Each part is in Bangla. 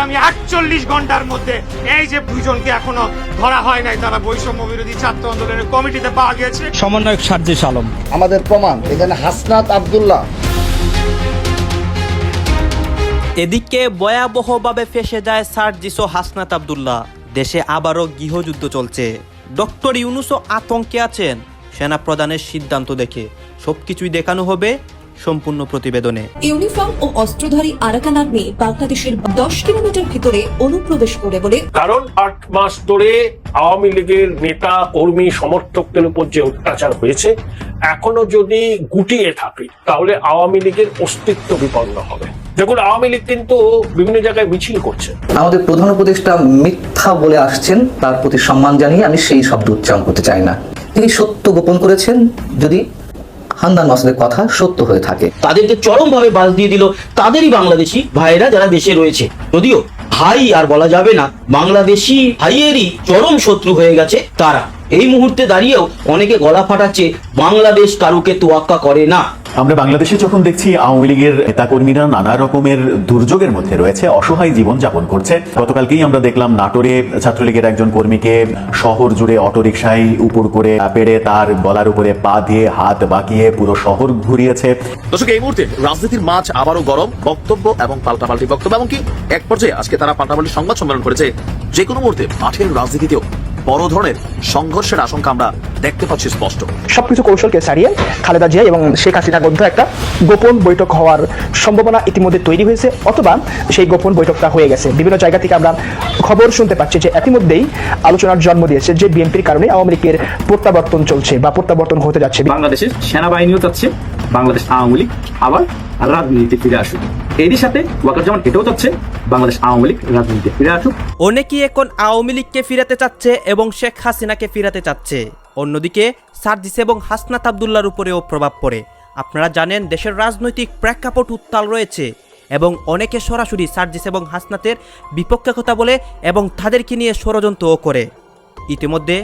আগামী আটচল্লিশ ঘণ্টার মধ্যে এই যে দুইজনকে এখনও ধরা হয় নাই তারা বৈষম্য বিরোধী ছাত্র আন্দোলনের কমিটিতে পাওয়া গেছে সমন্বয়ক সার্জিস আলম। আমাদের প্রমাণ এখানে হাসনাত আবদুল্লাহ। এদিকে ভয়াবহভাবে ফেসে যায় সার্জিস ও হাসনাত আবদুল্লাহ। দেশে আবারও গৃহযুদ্ধ চলছে। ডক্টর ইউনুসও আতঙ্কে আছেন। সেনা প্রধানের সিদ্ধান্ত দেখে সবকিছুই দেখানো হবে সম্পূর্ণ প্রতিবেদনে। ইউনিফর্ম ও অস্ত্রধারী আরাকান আর্মি বাংলাদেশের দশ কিলোমিটার ভিতরে অনুপ্রবেশ করে বলে কারণ আট মাস ধরে আওয়ামী লীগের নেতা কর্মী সমর্থকদের উপর যে অত্যাচার হয়েছে এখনও যদি গুটিয়ে থাকে তাহলে আওয়ামী লীগের অস্তিত্ব বিপন্ন হবে। দেখুন আওয়ামী লীগ কিন্তু বিভিন্ন জায়গায় মিছিল করছে। আমাদের প্রধান উপদেষ্টা মিথ্যা বলে আসছেন তার প্রতি সম্মান জানিয়ে আমি সেই শব্দ উচ্চারণ করতে চাই না। তিনি সত্য গোপন করেছেন যদি হান্দান মাসুদের কথা সত্য হয়ে থাকে। তাদেরকে চরমভাবে বাস দিয়ে দিল তাদেরই বাংলাদেশি ভাইয়েরা যারা দেশে রয়েছে। যদিও ভাই আর বলা যাবে না, বাংলাদেশি ভাইয়েরই চরম শত্রু হয়ে গেছে তারা। এই মুহূর্তে দাঁড়িয়েও অনেকে গলা ফাটাচ্ছে বাংলাদেশ কারুকে তোয়াক্কা করে না। আমরা বাংলাদেশে যখন দেখছি আওয়ামী লীগের নেতাকর্মীরা নানা রকমের দুর্যোগের মধ্যে রয়েছে অসহায় জীবন যাপন করছে। গতকালকেই আমরা দেখলাম নাটোরে ছাত্রলীগের একজন কর্মীকে শহর জুড়ে অটোরিকশায় উপর করে পেড়ে তার গলার উপরে পা দিয়ে হাত বাঁকিয়ে পুরো শহর ঘুরিয়েছে। দর্শক এই মুহূর্তে রাজনীতির মাঝ আবারও গরম বক্তব্য এবং পাল্টাপাল্টি বক্তব্য এমনকি এক পর্যায়ে আজকে তারা পাল্টাপাল্টি সংবাদ সম্মেলন করেছে। যে কোনো মুহূর্তে মাঠের রাজনীতিতেও বড় ধরনের সংঘর্ষের আশঙ্কা আমরা দেখতে পাচ্ছি স্পষ্ট। সবকিছু কৌশলকে ছাড়িয়ে খালেদা জিয়া এবং শেখ হাসিনার মধ্যে একটা গোপন বৈঠক হওয়ার সম্ভাবনা ইতিমধ্যে তৈরি হয়েছে অথবা সেই গোপন বৈঠকটা হয়ে গেছে। বিভিন্ন জায়গা থেকে আমরা খবর শুনতে পাচ্ছি যে ইতিমধ্যেই আলোচনার জন্ম দিয়েছে যে বিএনপির কারণে আওয়ামী লীগের প্রত্যাবর্তন চলছে বা প্রত্যাবর্তন হতে যাচ্ছে। বাংলাদেশের সেনাবাহিনীও চাচ্ছে বাংলাদেশ আওয়ামী লীগ আবার রাজনীতিতে ফিরে আসুক। এরই সাথে ওয়াকার যেমন এটাও চাচ্ছে বাংলাদেশ আওয়ামী লীগ রাজনীতিতে ফিরে আসুক। অনেকেই এখন আওয়ামী লীগকে ফিরাতে চাচ্ছে এবং শেখ হাসিনাকে ফিরাতে চাচ্ছে। অন্যদিকে সার্জিস এবং হাসনাত আবদুল্লার উপরেও প্রভাব পড়ে। আপনারা জানেন দেশের রাজনৈতিক প্রেক্ষাপট উত্তাল রয়েছে এবং অনেকে সরাসরি সার্জিস এবং হাসনাতের বিপক্ষে কথা বলে এবং তাদেরকে নিয়ে ষড়যন্ত্রও করে। ইতিমধ্যে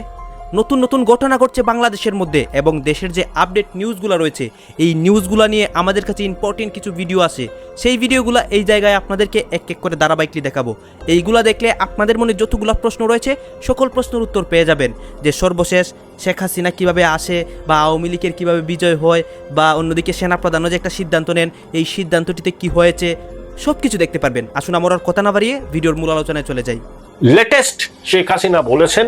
নতুন নতুন ঘটনা ঘটছে বাংলাদেশের মধ্যে এবং দেশের যে আপডেট নিউজগুলো রয়েছে, এই নিউজগুলো নিয়ে আমাদের কাছে ইম্পর্টেন্ট কিছু ভিডিও আছে। সেই ভিডিওগুলো এই জায়গায় আপনাদেরকে এক এক করে ধারাবাহিকলি দেখাবো। এইগুলা দেখলে আপনাদের মনে যতগুলো প্রশ্ন রয়েছে, সকল প্রশ্নের উত্তর পেয়ে যাবেন। যে সর্বশেষ শেখ হাসিনা কীভাবে আসে বা আওয়ামী লীগের কীভাবে বিজয় হয় বা অন্যদিকে সেনাপ্রধানও যে একটা সিদ্ধান্ত নেন, এই সিদ্ধান্তটিতে কি হয়েছে সব কিছু দেখতে পারবেন। আসুন আমার কথা না বাড়িয়ে ভিডিওর মূল আলোচনায় চলে যাই। লেটেস্ট শেখ হাসিনা বলেছেন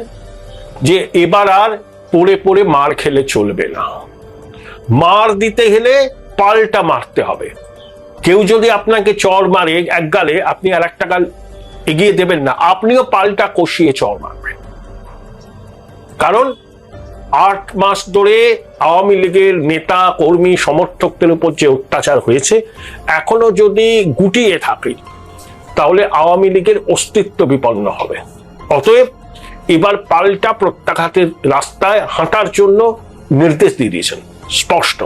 যে এবার আর পড়ে পড়ে মার খেলে চলবে না। মার দিতে গেলে পাল্টা মারতে হবে। কেউ যদি আপনাকে চর মারে এক গালে আপনি আর একটা গাল এগিয়ে দেবেন না। আপনিও পাল্টা কষিয়ে চর মারবেন। কারণ আট মাস ধরে আওয়ামী লীগের নেতা, কর্মী, সমর্থকদের উপর যে অত্যাচার হয়েছে, এখনও যদি গুটিয়ে থাকে, তাহলে আওয়ামী লীগের অস্তিত্ব বিপন্ন হবে। অতএব এবার পাল্টা প্রত্যাঘাতের রাস্তায় হাঁটার জন্য নির্দেশ দিয়ে দিয়েছেন। স্পষ্ট।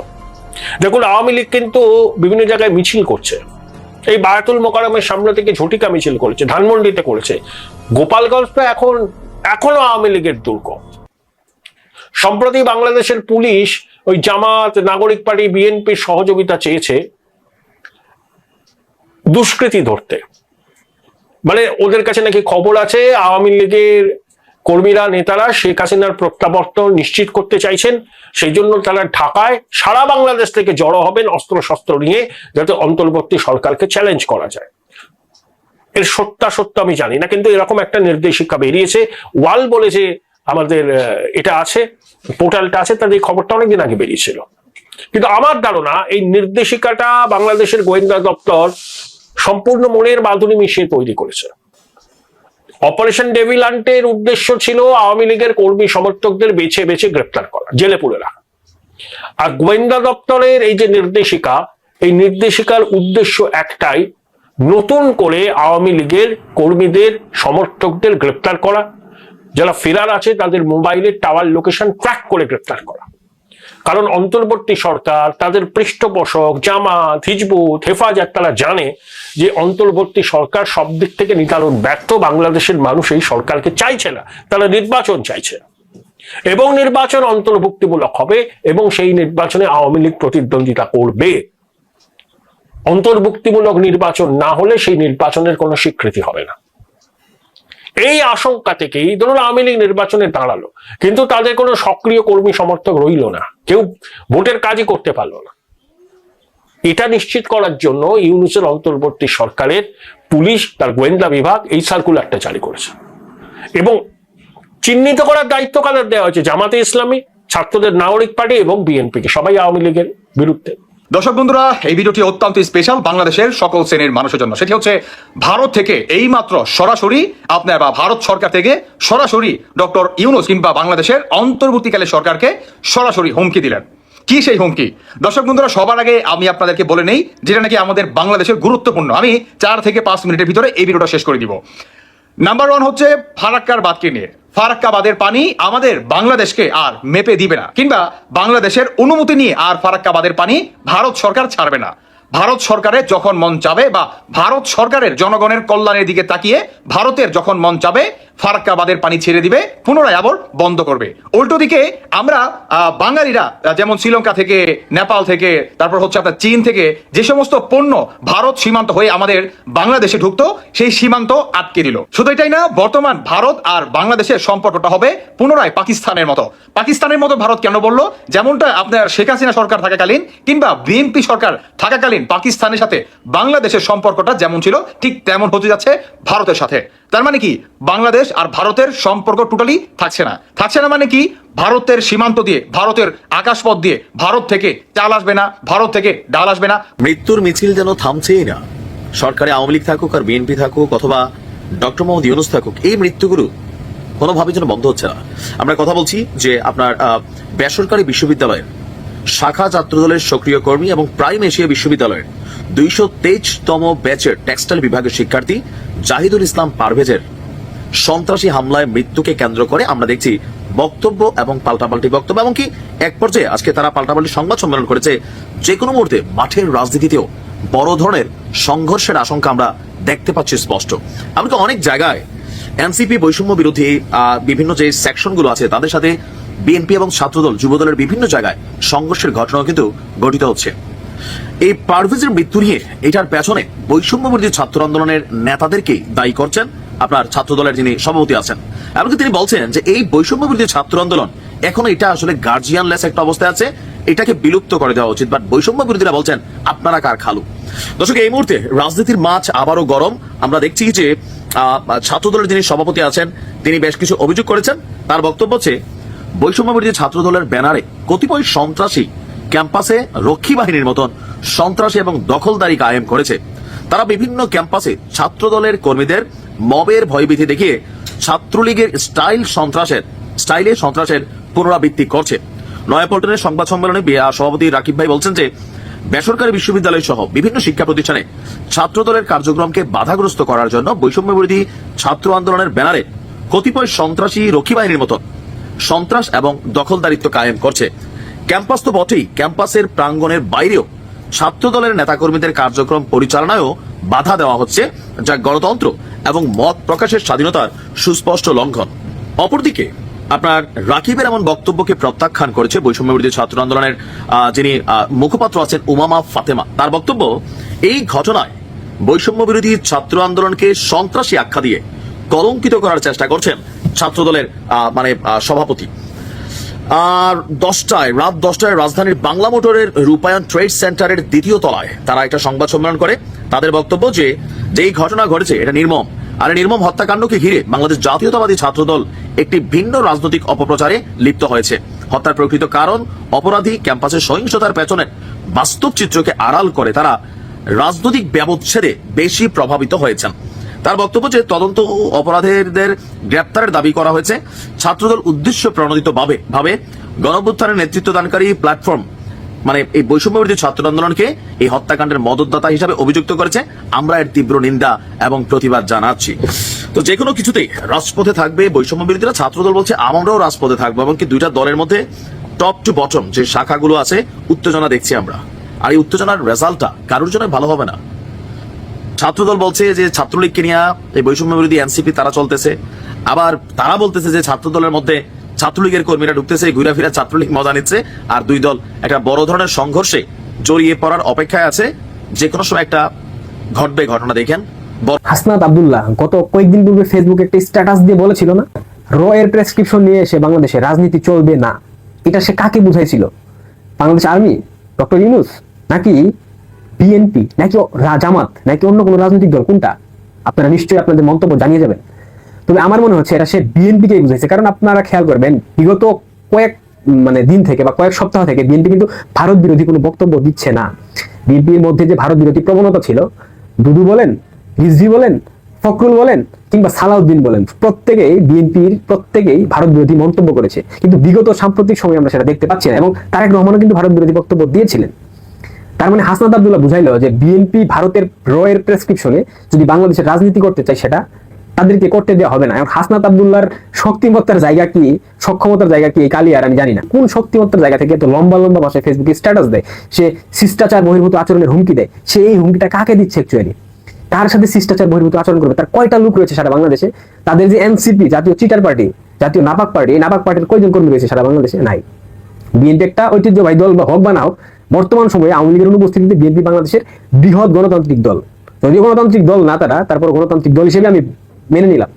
দেখুন, আওয়ামী লীগ কিন্তু বিভিন্ন জায়গায় মিছিল করছে। এই বায়াতুল মোকারমের সামনে থেকে ঝটিকা মিছিল করেছে, ধানমন্ডিতে করেছে। গোপালগঞ্জটা এখন, এখনও আওয়ামী লীগের দুর্গ। সম্প্রতি বাংলাদেশের পুলিশ ওই জামাত, নাগরিক পার্টি বিএনপির সহযোগিতা চেয়েছে দুষ্কৃতি ধরতে। মানে ওদের কাছে নাকি খবর আছে, আওয়ামী লীগের কর্মীরা, নেতারা শেখ হাসিনার প্রত্যাবর্তন নিশ্চিত করতে চাইছেন। সেই জন্য তারা ঢাকায় সারা বাংলাদেশ থেকে জড়ো হবেন অস্ত্র শস্ত্র নিয়ে, যাতে অন্তর্বর্তী সরকারকে চ্যালেঞ্জ করা যায়। এর সত্যা সত্য আমি জানি না, কিন্তু এরকম একটা নির্দেশিকা বেরিয়েছে। ওয়াল বলে যে আমাদের এটা আছে, পোর্টালটা আছে তাদের এই খবরটা অনেকদিন আগে বেরিয়েছিল। কিন্তু আমার ধারণা, এই নির্দেশিকাটা বাংলাদেশের গোয়েন্দা দপ্তর সম্পূর্ণ মনের বাঁধুনি মিশিয়ে তৈরি করেছে। অপারেশন ডেভিলান্টের উদ্দেশ্য ছিল আওয়ামী লীগের কর্মী সমর্থকদের বেছে বেছে গ্রেপ্তার করা, জেলে পুরে রাখা। আর গোয়েন্দা দপ্তরের এই যে নির্দেশিকা, এই নির্দেশিকার উদ্দেশ্য একটাই, নতুন করে আওয়ামী লীগের কর্মীদের, সমর্থকদের গ্রেপ্তার করা, যারা ফেরার আছে তাদের মোবাইলের টাওয়ার লোকেশন ট্র্যাক করে গ্রেপ্তার করা। কারণ অন্তর্বর্তী সরকার, তাদের পৃষ্ঠপোষক, জামাত, হিজবুত, হেফাজত, তারা জানে যে অন্তর্বর্তী সরকার সব দিক থেকে নিতারণ ব্যর্থ। বাংলাদেশের মানুষ এই সরকারকে চাইছে না, তারা নির্বাচন চাইছে। এবং নির্বাচন অন্তর্ভুক্তিমূলক হবে এবং সেই নির্বাচনে আওয়ামী লীগ প্রতিদ্বন্দ্বিতা করবে। অন্তর্ভুক্তিমূলক নির্বাচন না হলে সেই নির্বাচনের কোনো স্বীকৃতি হবে না। এই আশঙ্কা থেকে এই ধরুন আওয়ামী লীগ নির্বাচনে দাঁড়াল, কিন্তু তাদের কোনো সক্রিয় কর্মী সমর্থক রইল না, কেউ ভোটের কাজই করতে পারল না। এটা নিশ্চিত করার জন্য ইউনুসের অন্তর্বর্তী সরকারের পুলিশ, তার গোয়েন্দা বিভাগ এই সার্কুলারটা জারি করেছে। এবং চিহ্নিত করার দায়িত্ব কাদের দেওয়া হয়েছে? জামাতে ইসলামী, ছাত্রদের নাগরিক পার্টি এবং বিএনপিকে, সবাই আওয়ামী লীগের বিরুদ্ধে। দর্শক বন্ধুরা, এই ভিডিওটি অত্যন্ত স্পেশাল বাংলাদেশের সকল শ্রেণির মানুষের জন্য। সেটি হচ্ছে ভারত থেকে এই মাত্র সরাসরি আপনার বা ভারত সরকার থেকে সরাসরি ডক্টর ইউনুস কিংবা বাংলাদেশের অন্তর্বর্তীকালে সরকারকে সরাসরি হুমকি দিলেন। কি সেই হুমকি? দর্শক বন্ধুরা, সবার আগে আমি আপনাদেরকে বলে নেই যেটা নাকি আমাদের বাংলাদেশের গুরুত্বপূর্ণ। আমি চার থেকে পাঁচ মিনিটের ভিতরে এই ভিডিওটা শেষ করে দিব। নাম্বার ওয়ান হচ্ছে ফারাক্কার বাদকে নিয়ে। ফারাক্কা বাদের পানি আমাদের বাংলাদেশকে আর মেপে দিবে না। কিংবা বাংলাদেশের অনুমতি নিয়ে আর ফারাক্কাবাদের পানি ভারত সরকার ছাড়বে না। ভারত সরকারের যখন মন চাবে বা ভারত সরকারের জনগণের কল্যাণের দিকে তাকিয়ে ভারতের যখন মন চাবে, ফারাক্কাবাদের পানি ছেড়ে দিবে, পুনরায় আবার বন্ধ করবে। উল্টো দিকে আমরা বাঙালিরা যেমন শ্রীলঙ্কা থেকে, নেপাল থেকে, তারপর হচ্ছে আপনার চীন থেকে, যে সমস্ত পণ্য ভারত সীমান্ত হয়ে আমাদের বাংলাদেশে ঢুকতো, সেই সীমান্ত আটকে দিল। শুধু এটাই না, বর্তমান ভারত আর বাংলাদেশের সম্পর্কটা হবে পুনরায় পাকিস্তানের মতো। পাকিস্তানের মতো ভারত কেন বলল? যেমনটা আপনার শেখ হাসিনা সরকার থাকাকালীন কিংবা বিএনপি সরকার থাকাকালীন পাকিস্তানের সাথে বাংলাদেশের সম্পর্কটা যেমন ছিল, ঠিক তেমন হতে যাচ্ছে ভারতের সাথে। তার মানে কি? বাংলাদেশ আর ভারতের সম্পর্ক টোটালি থাকছে না। থাকছে না মানে কি? ভারতের সীমান্ত দিয়ে, ভারতের আকাশপথ দিয়ে ভারত থেকে চাল আসবে না, ভারত থেকে ডাল আসবে না। মৃত্যুর মিছিল যেন থামছেই না। সরকারে আওয়ামী লীগ থাকুক আর বিএনপি থাকুক অথবা ডক্টর মোহাম্মদ ইউনুস থাকুক, এই মৃত্যুগুলো কোনোভাবে যেন বন্ধ হচ্ছে না। আমরা কথা বলছি যে আপনার বেসরকারি বিশ্ববিদ্যালয়ের শাখা ছাত্রদলের সক্রিয় কর্মী এবং প্রাইম এশিয়া বিশ্ববিদ্যালয়ের দুইশো তেইশতম ব্যাচের টেক্সটাইল বিভাগের শিক্ষার্থী জাহিদুল ইসলাম পারভেজের সন্ত্রাসী হামলায় মৃত্যুকে কেন্দ্র করে আমরা দেখছি বক্তব্য এবং পাল্টাপাল্টি বক্তব্য, এমনকি এক পর্যায়ে আজকে তারা পাল্টাপাল্টি সংবাদ সম্মেলন করেছে। যে কোনো মুহূর্তে মাঠের রাজনীতিতেও বড় ধরনের সংঘর্ষের আশঙ্কা আমরা দেখতে পাচ্ছি স্পষ্ট। আমি তো অনেক জায়গায় এনসিপি বৈষম্য বিরোধী বিভিন্ন যে সেকশনগুলো আছে, তাদের সাথে বিএনপি এবং ছাত্রদল যুবদলের বিভিন্ন জায়গায় সংঘর্ষের ঘটনাও কিন্তু ঘটিত হচ্ছে। এই পারভেজের মৃত্যু নিয়ে এটার পেছনে বৈষম্য বিরোধী ছাত্র আন্দোলনের নেতাদেরকেই দায়ী করছেন আপনার ছাত্রদলের যিনি সভাপতি আছেন। এমনকি তিনি বলছেন যে এই বৈষম্য ছাত্র আন্দোলন এখনও এটা আসলে গার্জিয়ানলেস একটা অবস্থায় আছে এটাকে বিলুপ্ত করে দেওয়া উচিত। বাট বৈষম্য বিরোধীরা বলছেন আপনারা কার খালু? দর্শক এই মুহূর্তে রাজনীতির মাছ আবারও গরম। আমরা দেখছি যে আহ, ছাত্রদলের যিনি সভাপতি আছেন তিনি বেশ কিছু অভিযোগ করেছেন। তার বক্তব্য হচ্ছে বৈষম্য বিরোধী ছাত্রদলের ব্যানারে কতিপয় সন্ত্রাসী ক্যাম্পাসে রক্ষী বাহিনীর মতন সন্ত্রাসী এবং দখলদারি কায়েম করেছে। তারা বিভিন্ন ক্যাম্পাসে ছাত্রদলের কর্মীদের মবের ভয়ভীতি দেখিয়ে ছাত্রলীগের স্টাইল সন্ত্রাসের, স্টাইলে সন্ত্রাসের পুনরাবৃত্তি করছে। নয়াপল্টনের সংবাদ সম্মেলনে সভাপতি রাকিব ভাই বলছেন যে, বেসরকারি বিশ্ববিদ্যালয় সহ বিভিন্ন শিক্ষা প্রতিষ্ঠানে ছাত্রদলের কার্যক্রমকে বাধাগ্রস্ত করার জন্য বৈষম্য বিরোধী ছাত্র আন্দোলনের ব্যানারে কতিপয় সন্ত্রাসী রক্ষী বাহিনীর মতন সন্ত্রাস এবং দখলদারিত্ব কায়েম করছে। ক্যাম্পাস তো বটেই, ক্যাম্পাসের প্রাঙ্গণের বাইরেও ছাত্র দলের নেতাকর্মীদের কার্যক্রম পরিচালনায়ও বাধা দেওয়া হচ্ছে, যা গণতন্ত্র এবং মত প্রকাশের স্বাধীনতার সুস্পষ্ট লঙ্ঘন। অপরদিকে, আপনার রাকিবের এমন বক্তব্যকে প্রত্যাখ্যান করেছে বৈষম্য বিরোধী ছাত্র আন্দোলনের যিনি মুখপাত্র আছেন উমামা ফাতেমা। তার বক্তব্য, এই ঘটনায় বৈষম্য বিরোধী ছাত্র আন্দোলনকে সন্ত্রাসী আখ্যা দিয়ে কলঙ্কিত করার চেষ্টা করছেন ছাত্রদলের আহ, মানে সভাপতি। আর দশটায় রাত দশটায় রাজধানীর বাংলা মোটরের রূপায়ণ ট্রেড সেন্টারের দ্বিতীয় তলায় তারা একটা সংবাদ সম্মেলন করে। তাদের বক্তব্য যে যেই ঘটনা ঘটেছে এটা নির্মম। আর নির্মম হত্যাকাণ্ডকে ঘিরে বাংলাদেশ জাতীয়তাবাদী ছাত্রদল একটি ভিন্ন রাজনৈতিক অপপ্রচারে লিপ্ত হয়েছে। হত্যার প্রকৃত কারণ অপরাধী ক্যাম্পাসের সহিংসতার পেছনে বাস্তব চিত্রকে আড়াল করে তারা রাজনৈতিক ব্যবচ্ছেদে বেশি প্রভাবিত হয়েছেন। তার বক্তব্য যে তদন্ত অপরাধীদের গ্রেপ্তারের দাবি করা হয়েছে, ছাত্রদল উদ্দেশ্য প্রণোদিত ভাবে ভাবে গণভ্যুত্থানের নেতৃত্ব দানকারী প্ল্যাটফর্ম মানে এই বৈষম্য বিরোধী ছাত্র আন্দোলনকে এই হত্যাকাণ্ডের মদতদাতা হিসাবে অভিযুক্ত করেছে। আমরা এর তীব্র নিন্দা এবং প্রতিবাদ জানাচ্ছি। তো যে কোনো কিছুতেই রাজপথে থাকবে বৈষম্য বিরোধীরা ছাত্রদল বলছে আমরাও রাজপথে থাকব এমনকি দুইটা দলের মধ্যে টপ টু বটম যে শাখাগুলো আছে, উত্তেজনা দেখছি আমরা। আর এই উত্তেজনার রেজাল্টটা কারোর জন্য ভালো হবে না। ছাত্রদল বলছে যে ছাত্রলীগকে নিয়ে এই বৈষম্য বিরোধী এনসিপি তারা চলতেছে। আবার তারা বলতেছে যে ছাত্রদলের মধ্যে ছাত্রলীগের কর্মীরা ঢুকতেছে ঘুরা ফিরা ছাত্রলীগ মজা নিচ্ছে আর দুই দল একটা বড় ধরনের সংঘর্ষে জড়িয়ে পড়ার অপেক্ষায় আছে। যে কোনো সময় একটা ঘটবে ঘটনা দেখেন। হাসনাত আব্দুল্লাহ, গত কয়েকদিন পূর্বে ফেসবুকে একটা স্ট্যাটাস দিয়ে বলেছিল না প্রেসক্রিপশন নিয়ে এসে বাংলাদেশে রাজনীতি চলবে না। এটা সে কাকে বুঝাইছিল? বাংলাদেশ আর্মি ডক্টর ইউনুস নাকি বিএনপি নাকি জামাত, নাকি অন্য কোনো রাজনৈতিক দল, কোনটা? আপনারা নিশ্চয়ই আপনাদের মন্তব্য জানিয়ে যাবেন। তবে আমার মনে হচ্ছে এটা সে বিএনপিকে বুঝাইছে, কারণ আপনারা খেয়াল করবেন, বিগত কয়েক মানে দিন থেকে বা কয়েক সপ্তাহ থেকে বিএনপি কিন্তু ভারত বিরোধী কোনো বক্তব্য দিচ্ছে না। বিএনপির মধ্যে যে ভারত বিরোধী প্রবণতা ছিল, দুদু বলেন, রিজভি বলেন, ফখরুল বলেন, কিংবা সালাউদ্দিন বলেন, প্রত্যেকেই বিএনপির প্রত্যেকেই ভারত বিরোধী মন্তব্য করেছে। কিন্তু বিগত সাম্প্রতিক সময়ে আমরা সেটা দেখতে পাচ্ছি না, এবং তারেক রহমানও কিন্তু ভারত বিরোধী বক্তব্য দিয়েছিলেন। তার মানে হাসনাত আব্দুল্লাহ বুঝাইলো যে বিএনপি ভারতের র এর প্রেসক্রিপশনে যদি বাংলাদেশের রাজনীতি করতে চায় সেটা তাদেরকে করতে দেওয়া হবে না। এখন হাসনাত আব্দুল্লাহর শক্তিমত্তার জায়গা কি, সক্ষমতার জায়গা কি, এই কালিয়ার আমি জানি না। কোন শক্তিমত্তার জায়গা থেকে এত লম্বা লম্বা ভাষায় ফেসবুকে স্ট্যাটাস দেয়? সে শিষ্টাচার, বহির্ভূত আচরণের হুমকি দেয়? সে এই হুমকিটা কাকে দিচ্ছে অ্যাকচুয়ালি তার সাথে শিষ্টাচার, বহির্ভূত আচরণ করবে? তার কয়টা লোক রয়েছে সারা বাংলাদেশে? তাদের যে এনসিপি জাতীয় চিটার পার্টি জাতীয় নাপাক পার্টি এই নাপাক পার্টির কয়জন কর্মী রয়েছে সারা বাংলাদেশে? নাই। বিএনপি একটা ঐতিহ্যবাহী দল বা হোক বা না হোক বর্তমান সময়ে আওয়ামী লীগের অনুপস্থিতিতে বিএনপি বাংলাদেশের বৃহৎ গণতান্ত্রিক দল। যদিও গণতান্ত্রিক দল না তারা তারপর গণতান্ত্রিক দল হিসেবে আমি মেনে নিলাম।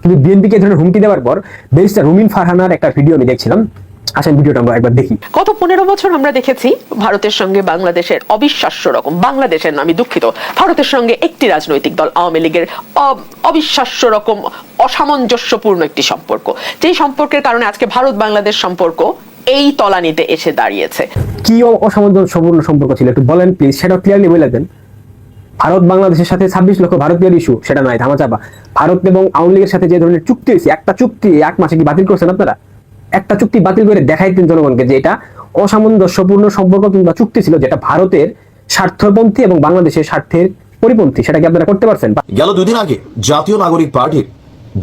কিন্তু বিএনপিকে ধরনের হুমকি দেওয়ার পর, ব্যারিস্টার রুমিন ফারহানার একটা ভিডিও আমি দেখছিলাম। আসেন ভিডিওটা আমরা একবার দেখি। গত পনেরো বছর আমরা দেখেছি ভারতের সঙ্গে বাংলাদেশের অবিশ্বাস্য রকম বাংলাদেশের আমি দুঃখিত ভারতের সঙ্গে একটি রাজনৈতিক দল আওয়ামী লীগের অবিশ্বাস্য রকম অসামঞ্জস্যপূর্ণ একটি সম্পর্ক। যেই সম্পর্কের কারণে আজকে ভারত বাংলাদেশ সম্পর্ক এই তলানিতে এসে দাঁড়িয়েছে। কি অসামঞ্জস্যপূর্ণ সম্পর্ক ছিল? একটু বলেন প্লিজ সেটা ক্লিয়ারলি বলে দেন। ভারত বাংলাদেশের সাথে ছাব্বিশ লক্ষ ভারতীয় ইস্যু সেটা নয় ধামাচাপা ভারত এবং আওয়ামী লীগের সাথে যে ধরনের চুক্তি হয়েছে একটা চুক্তি এক মাসে কি বাতিল করছেন আপনারা? একটা চুক্তি বাতিল করে দেখাইতেন জনগণকে যে এটা অসামঞ্জস্যপূর্ণ সম্পর্ক কিংবা চুক্তি ছিল যেটা ভারতের স্বার্থপন্থী এবং বাংলাদেশের স্বার্থের পরিপন্থী। সেটা কি আপনারা করতে পারছেন? গেল দুদিন আগে জাতীয় নাগরিক পার্টির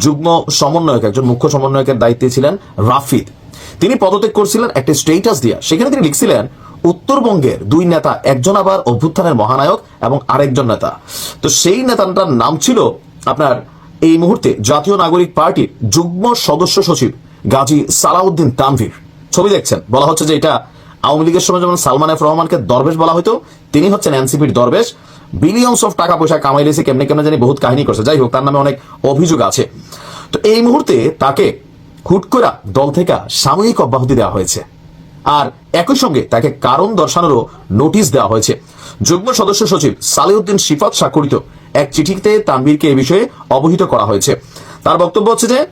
যুগ্ম সমন্বয়ক, একজন মুখ্য সমন্বয়কের দায়িত্বে ছিলেন রাফিদ। তিনি পদত্যাগ করছিলেন একটা স্টেটাস দিয়া। সেখানে তিনি লিখছিলেন, উত্তরবঙ্গের দুই নেতা একজন আবার অভ্যুত্থানের মহানায়ক এবং আরেকজন নেতা। তো সেই নেতাটার নাম ছিল আপনার এই মুহূর্তে জাতীয় নাগরিক পার্টির যুগ্ম সদস্য সচিব গাজী সালাউদ্দিন তানভীর। ছবি দেখছেন? বলা হচ্ছে যে এটা আওয়ামী লীগের সময় যেমন সালমান এফ রহমানকে দরবেশ বলা হতো, তিনি হচ্ছেন এনসিপির দরবেশ। বিলিয়নস অফ টাকা পয়সা কামাই লেছে কেমনে কেমনে জানি বহুত কাহিনী করছে। যাই হোক, তার নামে অনেক অভিযোগ আছে। তো এই মুহূর্তে তাকে হুট করে দল থেকে সাময়িক অব্যাহতি দেওয়া হয়েছে। আর একই সঙ্গে তাকে কারণ দর্শানোরও নোটিশ দেওয়া হয়েছে। যুগ্ম সদস্য সচিব সালেউদ্দিন শিফাত স্বাক্ষরিত এক চিঠিতে তানভীরকে এ বিষয়ে অবহিত করা হয়েছে। তার বক্তব্য হচ্ছে যে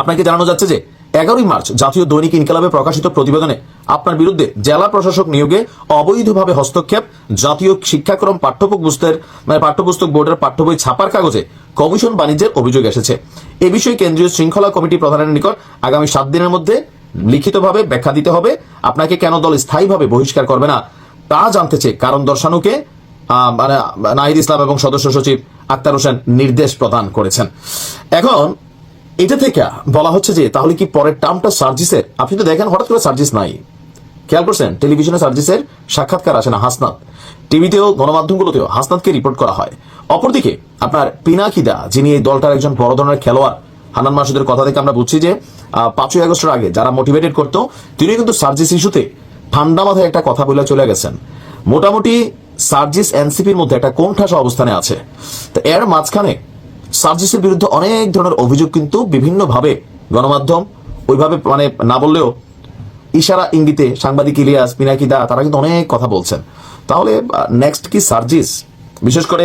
আপনাকে জানানো যাচ্ছে যে এগারোই মার্চ জাতীয় দৈনিক ইনকালাবে প্রকাশিত প্রতিবেদনে আপনার বিরুদ্ধে জেলা প্রশাসক নিয়োগে অবৈধভাবে হস্তক্ষেপ, জাতীয় শিক্ষাক্রম পাঠ্যপুস্তকের মানে পাঠ্যপুস্তক বোর্ডের পাঠ্য বই ছাপার কাগজে কমিশন বাণিজ্যের অভিযোগ এসেছে। এ বিষয়ে কেন্দ্রীয় শৃঙ্খলা কমিটি প্রধানের নিকট আগামী সাত দিনের মধ্যে লিখিতভাবে ব্যাখ্যা দিতে হবে। আপনাকে কেন দল স্থায়ীভাবে বহিষ্কার করবে না তা জানতে চেয়ে কারণ দর্শানোকে মানে নাহিদ ইসলাম এবং সদস্য সচিব আক্তার হোসেন নির্দেশ প্রদান করেছেন। এখন এটা থেকে বলা হচ্ছে যে, তাহলে কি পরের টার্মটা সার্জিসের? আপনি তো দেখেন হঠাৎ করে সার্জিস নাই। খেয়াল করছেন? টেলিভিশনে সার্জিসের সাক্ষাৎকার আসে না, হাসনাত। টিভিতেও, গণমাধ্যমগুলোতেও হাসনাতকে রিপোর্ট করা হয়। অপরদিকে, আপনার পিনাকিদা, যিনি এই দলটার একজন বড় ধরনের খেলোয়াড়, হানান মাসুদের কথা থেকে আমরা বুঝছি যে পাঁচই আগস্টের আগে যারা মোটিভেটেড করতো তিনি কিন্তু সার্জিস ইস্যুতে ঠান্ডা মাথায় একটা কথা বলে চলে গেছেন। মোটামুটি সার্জিস এনসিপির মধ্যে একটা কোণঠাসা অবস্থানে আছে। তো এর মাঝখানে সার্জিসের বিরুদ্ধে অনেক ধরনের অভিযোগ কিন্তু বিভিন্নভাবে গণমাধ্যম, ওইভাবে মানে না বললেও ইশারা ইঙ্গিতে সাংবাদিক ইলিয়াস, পিনাকি দা, তারা কিন্তু অনেক কথা বলছেন। তাহলে নেক্সট কি সার্জিস? বিশেষ করে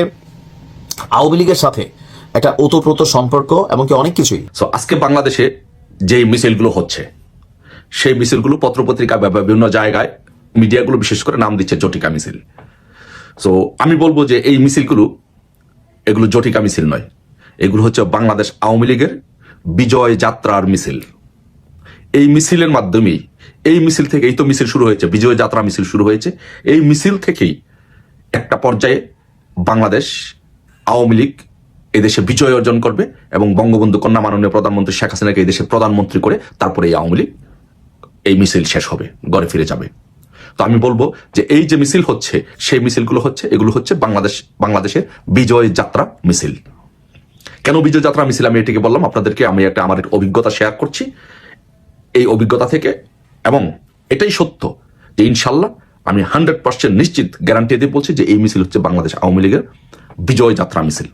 আওয়ামী লীগের সাথে একটা ওতপ্রোত সম্পর্ক এমনকি অনেক কিছুই। আজকে বাংলাদেশে যে মিছিলগুলো হচ্ছে, সেই মিছিলগুলো পত্রপত্রিকা বিভিন্ন জায়গায় মিডিয়াগুলো বিশেষ করে নাম দিচ্ছে জটিকা মিছিল। সো আমি বলব যে এই মিছিলগুলো এগুলো জটিকা মিছিল নয়। এগুলো হচ্ছে বাংলাদেশ আওয়ামী লীগের বিজয় যাত্রার মিছিল। এই মিছিলের মাধ্যমেই, এই মিছিল থেকে, এই তো মিছিল শুরু হয়েছে, বিজয় যাত্রা মিছিল শুরু হয়েছে, এই মিছিল থেকেই একটা পর্যায়ে বাংলাদেশ আওয়ামী লীগ এদেশে বিজয় অর্জন করবে এবং বঙ্গবন্ধু কন্যা মাননীয় প্রধানমন্ত্রী শেখ হাসিনাকে এদেশে প্রধানমন্ত্রী করে তারপরে এই আওয়ামী লীগ, এই মিছিল শেষ হবে, গড়ে ফিরে যাবে। তো আমি বলব যে এই যে মিছিল হচ্ছে, সেই মিছিলগুলো হচ্ছে, এগুলো হচ্ছে বাংলাদেশ, বাংলাদেশের বিজয় যাত্রা মিছিল। কেন বিজয় যাত্রা মিছিল আমি এটিকে বললাম, আপনাদেরকে আমি একটা আমার অভিজ্ঞতা শেয়ার করছি। এই অভিজ্ঞতা থেকে এবং এটাই সত্য যে ইনশাল্লাহ আমি হান্ড্রেড পার্সেন্ট নিশ্চিত গ্যারান্টি দিয়ে বলছি যে এই মিছিল হচ্ছে বাংলাদেশ আওয়ামী লীগের বিজয় যাত্রা মিছিল।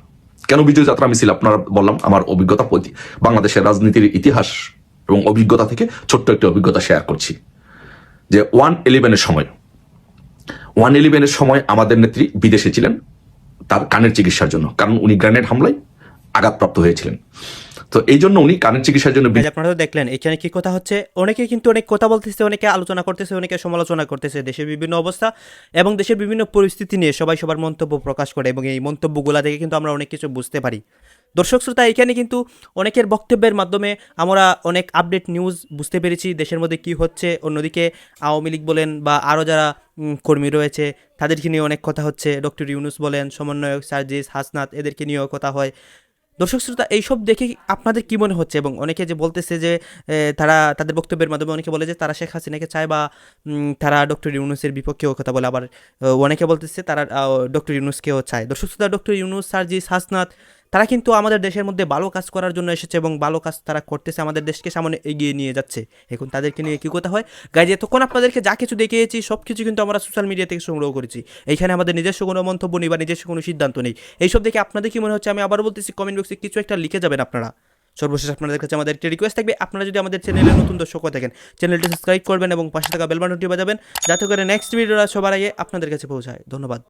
কেন বিজয় যাত্রা মিছিল? আপনারা বললাম, আমার অভিজ্ঞতা বাংলাদেশের রাজনীতির ইতিহাস এবং অভিজ্ঞতা থেকে ছোট্ট একটি অভিজ্ঞতা শেয়ার করছি। যে ওয়ান ইলেভেনের সময়, ওয়ান ইলেভেনের সময় আমাদের নেত্রী বিদেশে ছিলেন, তার কানের চিকিৎসার জন্য, কারণ উনি গ্রেনেড হামলায় আঘাতপ্রাপ্ত হয়েছিলেন। তো এই জন্য উনি কানের চিকিৎসার জন্য আপনারা তো দেখলেন, এখানে কি কথা হচ্ছে? অনেকে কিন্তু অনেক কথা বলতেছে, অনেকে আলোচনা করতেছে, অনেকে সমালোচনা করতেছে, দেশের বিভিন্ন অবস্থা এবং দেশের বিভিন্ন পরিস্থিতি নিয়ে সবাই সবার মন্তব্য প্রকাশ করে এবং এই মন্তব্যগুলা থেকে কিন্তু আমরা অনেক কিছু বুঝতে পারি। দর্শক শ্রোতা, এখানে কিন্তু অনেকের বক্তব্যের মাধ্যমে আমরা অনেক আপডেট নিউজ বুঝতে পেরেছি, দেশের মধ্যে কি হচ্ছে, অন্যদিকে আওয়ামী লীগ বলেন বা আরও যারা কর্মী রয়েছে, তাদেরকে নিয়ে অনেক কথা হচ্ছে। ডক্টর ইউনুস বলেন, সমন্বয়ক সার্জিস হাসনাত, এদেরকে নিয়েও কথা হয়। দর্শক শ্রোতা, এইসব দেখে আপনাদের কি মনে হচ্ছে? এবং অনেকে যে বলতেছে যে তারা তাদের বক্তব্যের মাধ্যমে অনেকে বলে যে, তারা শেখ হাসিনাকে চায় বা তারা ডক্টর ইউনুসের বিপক্ষেও কথা বলে। আবার অনেকে বলতেছে তারা ডক্টর ইউনুসকেও চায়। দর্শক শ্রোতা, ডক্টর ইউনুস, সার্জিস হাসনাত তারা কিন্তু আমাদের দেশের মধ্যে ভালো কাজ করার জন্য এসেছে এবং ভালো কাজ তারা করতেছে আমাদের দেশকে সামনে এগিয়ে নিয়ে যাচ্ছে। এখন তাদেরকে নিয়ে কী কথা হয়? গাইজ এতক্ষণ আপনাদেরকে যা কিছু দেখিয়েছি সব কিছু কিন্তু আমরা সোশ্যাল মিডিয়া থেকে সংগ্রহ করেছি। এইখানে আমাদের নিজস্ব কোনো মন্তব্য নেই বা নিজস্ব কোনো সিদ্ধান্ত নেই। এইসব দেখে আপনাদের কি মনে হচ্ছে? আমি আবার বলতেছি কমেন্ট বক্সে কিছু একটা লিখে যাবেন আপনারা। সর্বশেষ আপনাদের কাছে আমাদের একটি রিকোয়েস্ট থাকবে, আপনারা যদি আমাদের চ্যানেলে নতুন দর্শক হয়ে থাকেন চ্যানেলটি সাবস্ক্রাইব করবেন এবং পাশে থাকা বেল বাটনটি বাজাবেন, যাতে করে নেক্সট ভিডিওটা সবার আগে আপনাদের কাছে পৌঁছায়। ধন্যবাদ।